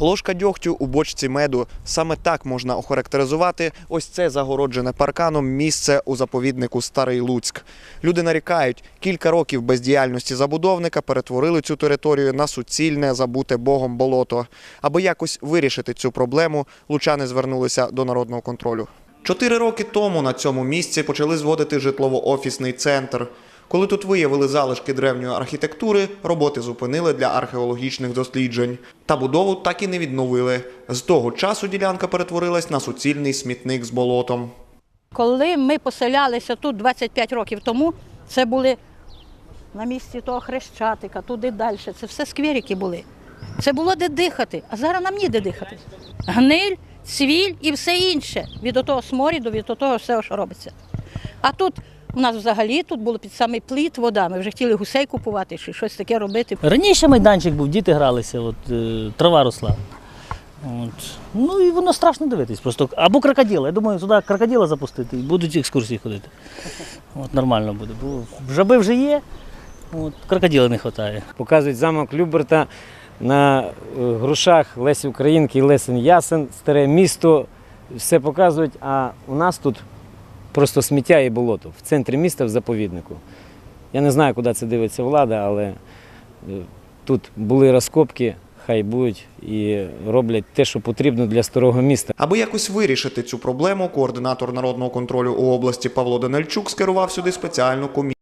Ложка дьогтю у бочці меду. Саме так можна охарактеризувати ось це загороджене парканом місце у заповіднику Старий Луцьк. Люди нарікають, кілька років бездіяльності забудовника перетворили цю територію на суцільне забуте Богом болото. Аби якось вирішити цю проблему, лучани звернулися до народного контролю. Чотири роки тому на цьому місці почали зводити житлово-офісний центр. Коли тут виявили залишки древньої архітектури, роботи зупинили для археологічних досліджень. Та будову так і не відновили. З того часу ділянка перетворилась на суцільний смітник з болотом. Коли ми поселялися тут 25 років тому, це були на місці того хрещатика, туди далі. Це все скверики були. Це було де дихати, а зараз нам ніде дихати. Гниль, цвіль і все інше. Від того сморіду, від того всього, що робиться. А тут у нас взагалі тут було під самий пліт вода. Ми вже хотіли гусей купувати чи щось таке робити. Раніше майданчик був, діти гралися, от, е, трава росла. От. Ну і воно страшно дивитись. Просто або крокодила. Я думаю, сюди крокодила запустити і будуть екскурсії ходити. От нормально буде. Бо жаби вже є, от, крокодила не вистачає. Показують замок Люберта на е, грушах Лесі Українки і Лесен Ясен, старе місто. Все показують, а у нас тут просто сміття і болото в центрі міста в заповіднику. Я не знаю, куди це дивиться влада, але е, тут були розкопки, хай будуть і роблять те, що потрібно для старого міста. Аби якось вирішити цю проблему, координатор народного контролю у області Павло Данильчук скерував сюди спеціальну комісію.